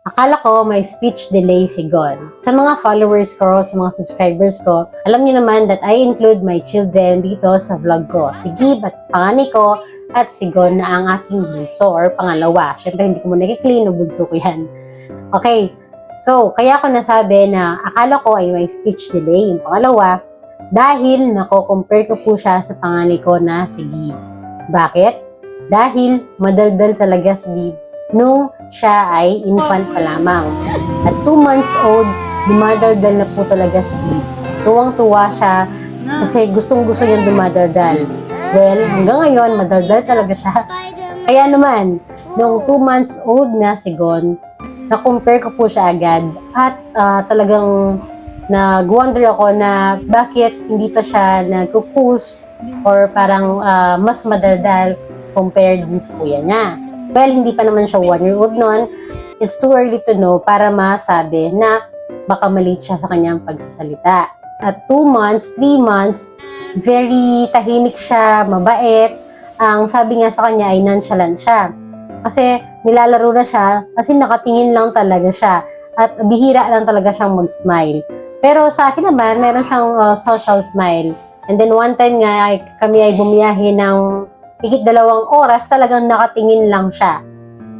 Akala ko may speech delay si Gon. Sa mga followers ko, sa mga subscribers ko, alam niyo naman that I include my children dito sa vlog ko. Si Gib at pangani ko at si Gon na ang aking bunso or pangalawa. Siyempre, hindi ko muna i-clean o bunso ko yan. Okay, so kaya ako nasabi na akala ko ay may speech delay yung pangalawa dahil nako-compare ko po siya sa pangani ko na si Gib. Bakit? Dahil madaldal talaga si Gib nung siya ay infant pa lamang. At 2 months old, dumadaldal na po talaga si Gib. Tuwang-tuwa siya kasi gustong-gusto niyang dumadaldal. Well, hanggang ngayon, madaldal talaga siya. Kaya naman, nung 2 months old na si Gon, na-compare ko po siya agad at ah, talagang nag-wonder ako na bakit hindi pa siya nagkukus or parang ah, mas madaldal compared din sa kuya niya. Well, hindi pa naman siya one year old noon. It's too early to know para masabi na baka malate siya sa kanyang pagsasalita. At 2 months, 3 months, very tahimik siya, mabait. Ang sabi nga sa kanya ay nonchalant siya. Kasi nilalaro na siya, kasi nakatingin lang talaga siya. At bihira lang talaga siyang mag-smile. Pero sa akin naman, meron siyang uh, social smile. And then one time nga, ay, kami ay bumiyahe ng higit dalawang oras, talagang nakatingin lang siya.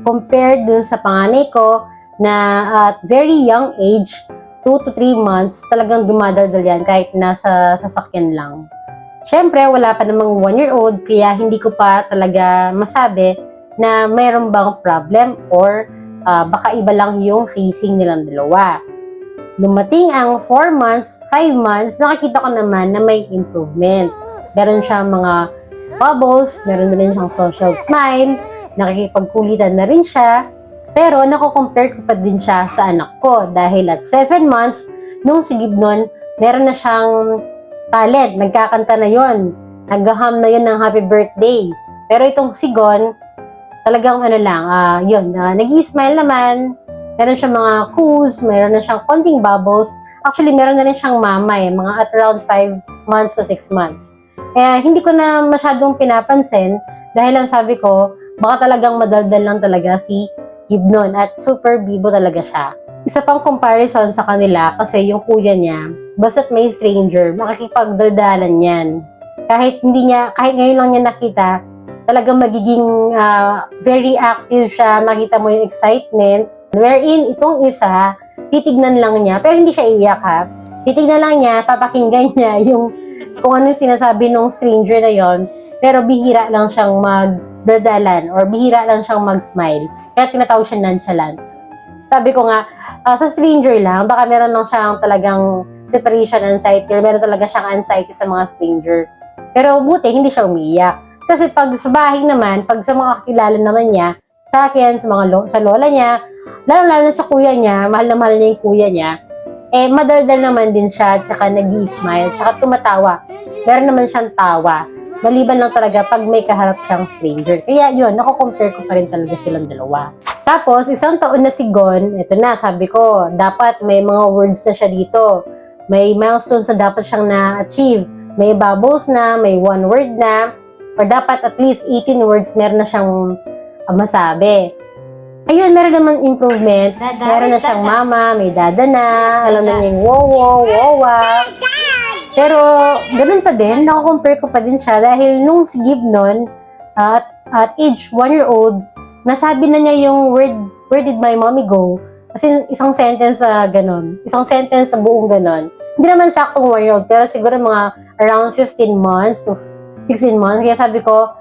Compared dun sa panganay ko, na at very young age, 2 to 3 months, talagang dumadaldal yan kahit nasa sasakyan lang. Siyempre, wala pa namang 1 year old, kaya hindi ko pa talaga masabi na mayroon bang problem or ah, baka iba lang yung facing nilang dalawa. Dumating ang 4 months, 5 months, nakikita ko naman na may improvement. Meron siyang mga bubbles, meron na rin siyang social smile, nakikipagkulitan na rin siya. Pero nako-compare ko pa din siya sa anak ko dahil at 7 months, nung si Gibnon, meron na siyang talent, nagkakanta na yon, naghaham na yon ng happy birthday. Pero itong si Gon, talagang ano lang, ah yun, uh, nag-smile naman, meron siyang mga coos, meron na siyang konting bubbles. Actually, meron na rin siyang mama eh, mga at around 5 months to 6 months. Kaya hindi ko na masyadong pinapansin dahil lang sabi ko, baka talagang madaldal lang talaga si Gibnon at super bibo talaga siya. Isa pang comparison sa kanila kasi yung kuya niya, basta't may stranger, makikipagdaldalan yan. Kahit hindi niya, kahit ngayon lang niya nakita, talagang magiging ah, very active siya, makita mo yung excitement. Wherein itong isa, titignan lang niya, pero hindi siya iiyak ha. Titignan lang niya, papakinggan niya yung kung ano yung sinasabi ng stranger na yon, pero bihira lang siyang magdadalan or bihira lang siyang mag-smile. Kaya tinatawag siya nonchalant. Sabi ko nga, ah, sa stranger lang, baka meron lang siyang talagang separation anxiety or meron talaga siyang anxiety sa mga stranger. Pero buti, hindi siya umiiyak. Kasi pag sa bahay naman, pag sa mga kakilala naman niya, sa akin, sa mga lo- sa lola niya, lalo-lalo na sa kuya niya, mahal na mahal niya yung kuya niya, eh, madaldal naman din siya, tsaka nag-smile, tsaka tumatawa. Meron naman siyang tawa. Maliban lang talaga pag may kaharap siyang stranger. Kaya yun, nako-compare ko pa rin talaga silang dalawa. Tapos, isang taon na si Gon, ito na, sabi ko, dapat may mga words na siya dito. May milestones na dapat siyang na-achieve. May bubbles na, may one word na, or dapat at least 18 words meron na siyang ah, masabi. Ayun, meron namang improvement. Dada, meron na siyang dada? mama, may dada na, alam na niya yung wowo, wowa. Pero, ganun pa din, nakakompare ko pa din siya dahil nung si Gib nun, at, at age 1 year old, nasabi na niya yung word, where did my mommy go? Kasi isang sentence sa ganun. Isang sentence sa buong ganun. Hindi naman saktong 1 year old, pero siguro mga around 15 months to 16 months. Kaya sabi ko,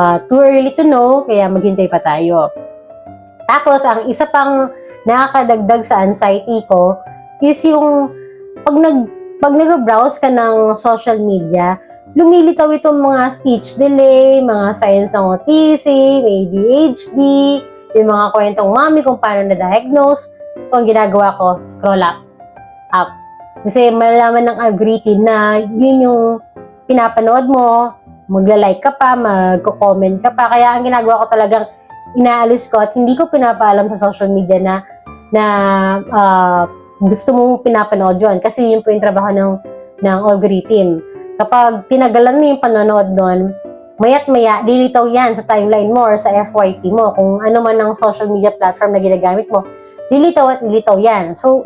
ah, too early to know, kaya maghintay pa tayo. Tapos, ang isa pang nakakadagdag sa anxiety ko is yung pag nag pag nag-browse ka ng social media, lumilitaw itong mga speech delay, mga signs ng autism, ADHD, yung mga kwentong mami kung paano na-diagnose. So, ang ginagawa ko, scroll up. Up. Kasi malalaman ng algorithm na yun yung pinapanood mo, magla-like ka pa, magko-comment ka pa. Kaya ang ginagawa ko talagang inaalis ko at hindi ko pinapaalam sa social media na na ah, gusto mong pinapanood yon kasi yun po yung trabaho ng, ng algorithm. Kapag tinagalan mo yung panonood doon, mayat maya, lilitaw yan sa timeline mo or sa FYP mo, kung ano man ang social media platform na ginagamit mo, lilitaw at lilitaw yan. So,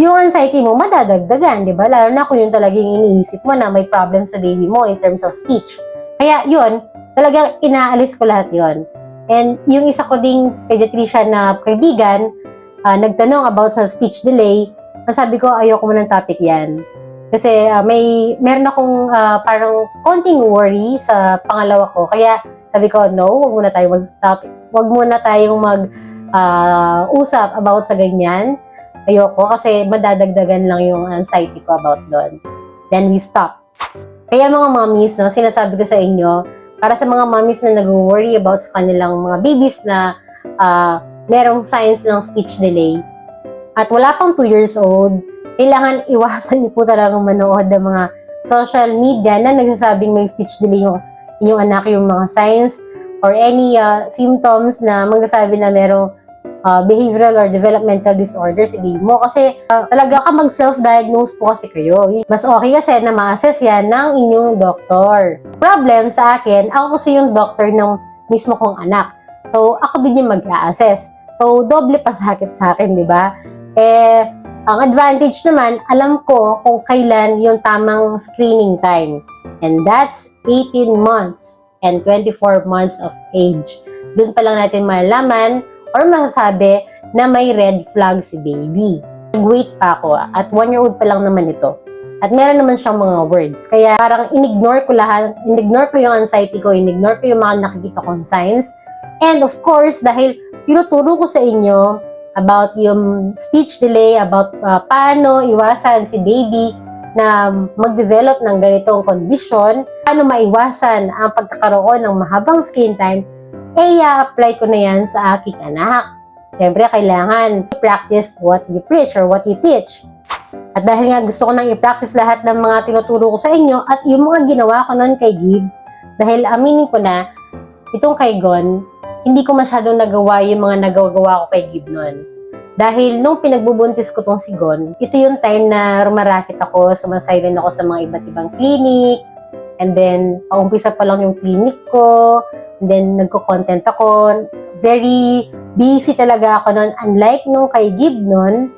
yung anxiety mo, madadagdagan, di ba? Lalo na kung yun talaga yung iniisip mo na may problem sa baby mo in terms of speech. Kaya yun, talagang inaalis ko lahat yon. And yung isa ko ding pediatrician na kaibigan, ah, nagtanong about sa speech delay, ang sabi ko, ayoko mo ng topic yan. Kasi ah, may, meron akong ah, parang konting worry sa pangalawa ko. Kaya sabi ko, no, wag muna tayo mag-stop. Wag muna tayong mag ah, usap about sa ganyan. Ayoko kasi madadagdagan lang yung anxiety ko about doon. Then we stop. Kaya mga mommies, no, sinasabi ko sa inyo, para sa mga mommies na nag-worry about sa kanilang mga babies na ah, merong signs ng speech delay, at wala pang 2 years old, kailangan iwasan niyo po talagang manood ng mga social media na nagsasabing may speech delay yung inyong anak, yung mga signs or any uh, symptoms na magsasabi na merong uh, behavioral or developmental disorder si baby mo. Kasi uh, talaga ka mag-self-diagnose po kasi kayo. Mas okay kasi na ma-assess yan ng inyong doktor. Problem sa akin, ako kasi yung doctor ng mismo kong anak. So, ako din yung mag-a-assess. So, doble pa sakit sa akin, di ba? Eh, ang advantage naman, alam ko kung kailan yung tamang screening time. And that's 18 months and 24 months of age. Doon pa lang natin malalaman or masasabi na may red flag si baby. Nag-wait pa ako at one year old pa lang naman ito. At meron naman siyang mga words. Kaya parang inignore ko lahat, inignore ko yung anxiety ko, inignore ko yung mga nakikita kong signs. And of course, dahil tinuturo ko sa inyo about yung speech delay, about uh, paano iwasan si baby na mag-develop ng ganitong condition, paano maiwasan ang pagkakaroon ng mahabang screen time, eh, i-apply ko na yan sa aking anak. Siyempre, kailangan practice what you preach or what you teach. At dahil nga gusto ko nang i-practice lahat ng mga tinuturo ko sa inyo at yung mga ginawa ko noon kay Gib, dahil aminin ko na, itong kay Gon, hindi ko masyadong nagawa yung mga nagagawa ko kay Gib noon. Dahil nung pinagbubuntis ko tong si Gon, ito yung time na rumarakit ako, sumasailan ako sa mga iba't ibang clinic, and then, paumpisa pa lang yung clinic ko, and then nagko-content ako. Very busy talaga ako noon. Unlike nung kay Gib noon,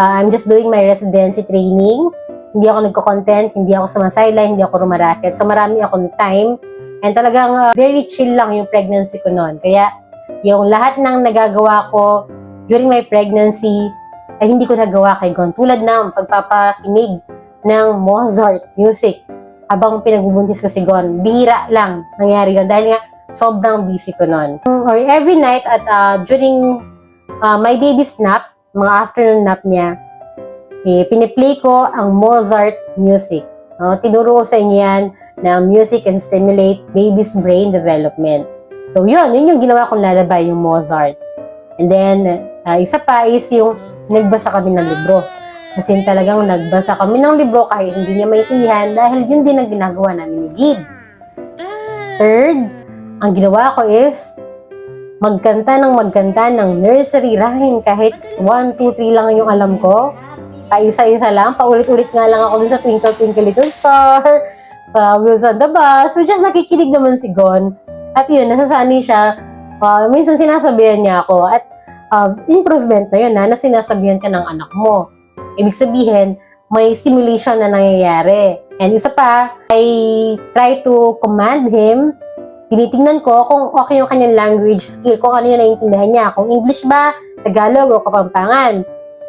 uh, I'm just doing my residency training. Hindi ako nagko-content, hindi ako sumasayla, hindi ako rumaraket. So marami akong time. And talagang uh, very chill lang yung pregnancy ko noon. Kaya yung lahat ng nagagawa ko during my pregnancy ay hindi ko nagawa kay Gon. Tulad ng pagpapakinig ng Mozart music habang pinagbubuntis ko si Gon. Bihira lang nangyari yun dahil nga sobrang busy ko noon. Or every night at uh, during uh, my baby's nap, mga afternoon nap niya, eh, piniplay ko ang Mozart music. No? tinuro ko sa inyo yan na music can stimulate baby's brain development. So yun, yun yung ginawa kong lalabay, yung Mozart. And then, uh, isa pa is yung nagbasa kami ng libro. Kasi talagang nagbasa kami ng libro kahit hindi niya maintindihan dahil yun din ang ginagawa namin ni Gib. Third, ang ginawa ko is magkanta ng magkanta ng nursery rhyme kahit 1, 2, 3 lang yung alam ko. Paisa-isa lang, paulit-ulit nga lang ako dun sa Twinkle Twinkle Little Star, sa Wheels on the Bus, which is nakikinig naman si Gon. At yun, nasasanay siya. Uh, minsan sinasabihan niya ako at uh, improvement na yun ha, na sinasabihan ka ng anak mo. Ibig sabihin, may stimulation na nangyayari. And isa pa, I try to command him tinitingnan ko kung okay yung kanyang language skill, kung ano yung naiintindihan niya. Kung English ba, Tagalog o Kapampangan.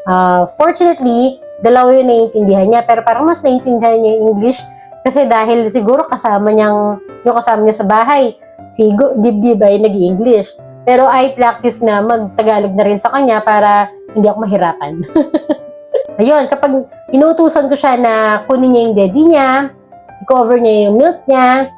Uh, fortunately, dalawa yung naiintindihan niya, pero parang mas naiintindihan niya yung English kasi dahil siguro kasama niyang, yung kasama niya sa bahay, si Gibgib ay nag english Pero I practice na mag-Tagalog na rin sa kanya para hindi ako mahirapan. Ayun, kapag inutusan ko siya na kunin niya yung daddy niya, i-cover niya yung milk niya,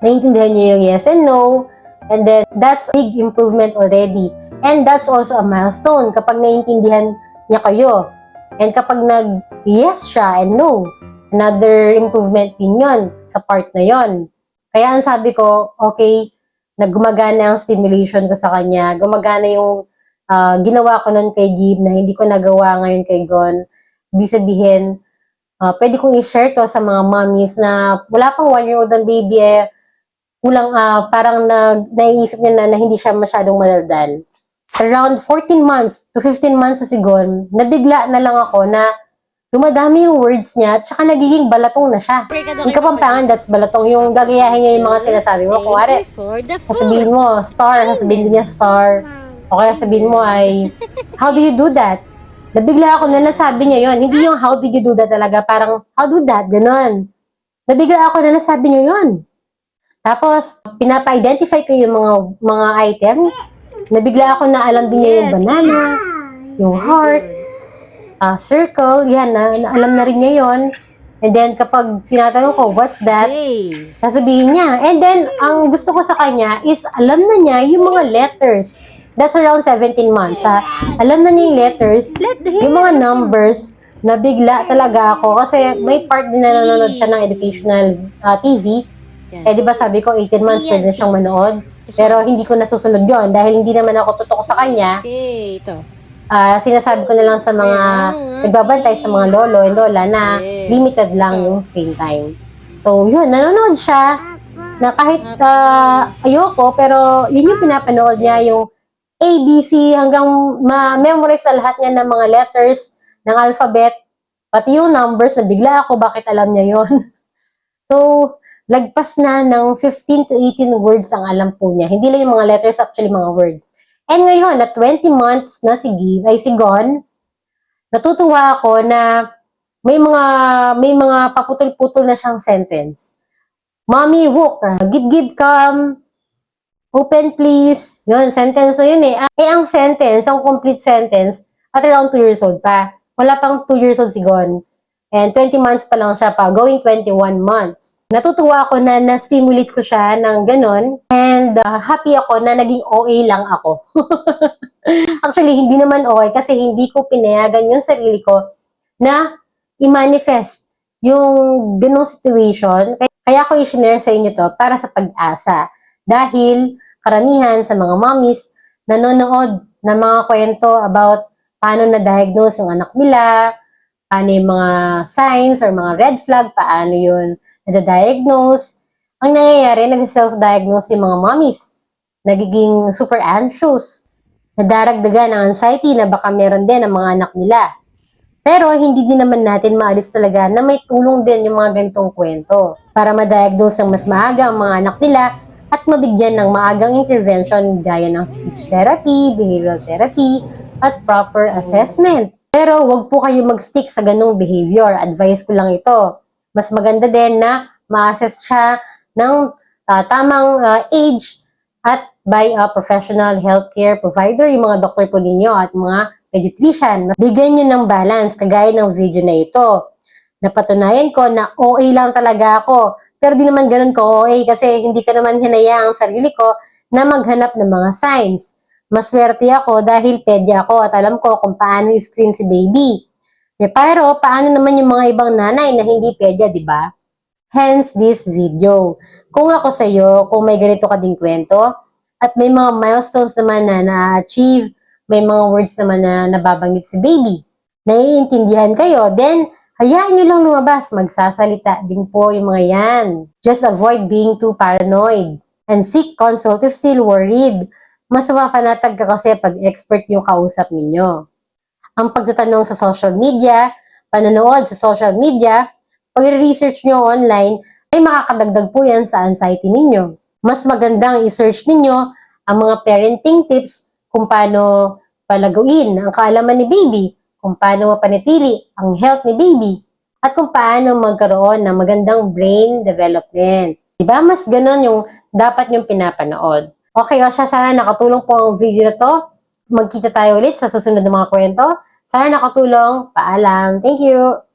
naiintindihan niya yung yes and no, and then that's a big improvement already. And that's also a milestone kapag naiintindihan niya kayo. And kapag nag-yes siya and no, another improvement din yun sa part na yon. Kaya ang sabi ko, okay, naggumagana ang stimulation ko sa kanya, gumagana yung uh, ginawa ko nun kay Gib na hindi ko nagawa ngayon kay Gon. Ibig sabihin, uh, pwede kong i-share to sa mga mommies na wala pang one-year-old ang baby eh, kulang uh, parang na, naiisip niya na, na hindi siya masyadong maladal. around 14 months to 15 months na sigon, nabigla na lang ako na dumadami yung words niya at saka nagiging balatong na siya. Yung kapampangan, that's balatong. Yung gagayahin niya yung mga sinasabi mo. Kung wari, sasabihin mo, star, sasabihin niya star. O kaya sabihin mo ay, how do you do that? Nabigla ako na nasabi niya yon Hindi yung how did you do that talaga, parang how do that, ganon. Nabigla ako na nasabi niya yon Tapos, pinapa-identify ko yung mga mga item. Nabigla ako na alam din niya yung banana, yung heart, ah, circle, yan, na, na alam na rin niya yon And then, kapag tinatanong ko, what's that? Sasabihin niya. And then, ang gusto ko sa kanya is, alam na niya yung mga letters. That's around 17 months. Ha? Alam na niya yung letters, yung mga numbers, nabigla talaga ako. Kasi may part din na nanonood siya ng educational ah, TV. Eh, di ba sabi ko, 18 months pwede na siyang manood. Pero hindi ko nasusunod yon dahil hindi naman ako totoo sa kanya. Okay, ito. Ah, sinasabi ko na lang sa mga nagbabantay sa mga lolo and lola na limited lang yung screen time. So, yun, nanonood siya na kahit ah, ayoko, pero yun yung pinapanood niya, yung ABC hanggang ma-memorize na lahat niya ng mga letters ng alphabet, pati yung numbers na bigla ako, bakit alam niya yon So, lagpas na ng 15 to 18 words ang alam po niya. Hindi lang yung mga letters, actually mga word. And ngayon, na 20 months na si Gi, ay si Gon, natutuwa ako na may mga may mga paputol-putol na siyang sentence. Mommy, walk. Give, give, come. Open, please. Yun, sentence na yun eh. Ah, Eh, ang sentence, ang complete sentence, at around 2 years old pa. Wala pang 2 years old si Gon. And 20 months pa lang siya pa, going 21 months. Natutuwa ako na na-stimulate ko siya ng ganon. And uh, happy ako na naging OA lang ako. Actually, hindi naman okay kasi hindi ko pinayagan yung sarili ko na i-manifest yung ganong situation. Kaya, kaya ko i-share sa inyo to para sa pag-asa. Dahil karamihan sa mga mommies nanonood ng mga kwento about paano na-diagnose yung anak nila, paano yung mga signs or mga red flag, paano yun na-diagnose. Ang nangyayari, nag-self-diagnose yung mga mommies. Nagiging super anxious. Nadaragdagan ang anxiety na baka meron din ang mga anak nila. Pero hindi din naman natin maalis talaga na may tulong din yung mga ganitong kwento para ma-diagnose ng mas maaga ang mga anak nila at mabigyan ng maagang intervention gaya ng speech therapy, behavioral therapy, at proper assessment. Pero wag po kayo mag-stick sa ganong behavior. Advice ko lang ito. Mas maganda din na ma-assess siya ng ah, tamang ah, age at by a professional healthcare provider, yung mga doktor po ninyo at mga pediatrician. Bigyan nyo ng balance, kagaya ng video na ito. Napatunayan ko na OA lang talaga ako. Pero di naman ganun ko OA kasi hindi ko naman hinayaan ang sarili ko na maghanap ng mga signs. Maswerte ako dahil pedya ako at alam ko kung paano i-screen si baby. Pero paano naman yung mga ibang nanay na hindi pedya, di ba? Hence this video. Kung ako sa iyo, kung may ganito ka ding kwento, at may mga milestones naman na na-achieve, may mga words naman na nababanggit si baby, naiintindihan kayo, then hayaan nyo lang lumabas, magsasalita din po yung mga yan. Just avoid being too paranoid and seek consult if still worried. Mas mapanatag ka kasi pag expert yung kausap ninyo. Ang pagtatanong sa social media, panonood sa social media, pag-research nyo online, ay makakadagdag po yan sa anxiety ninyo. Mas magandang i-search ninyo ang mga parenting tips kung paano palaguin ang kaalaman ni baby, kung paano mapanatili ang health ni baby, at kung paano magkaroon ng magandang brain development. Diba? Mas ganun yung dapat yung pinapanood. Okay, o sana nakatulong po ang video na to. Magkita tayo ulit sa susunod na mga kwento. Sana nakatulong. Paalam. Thank you.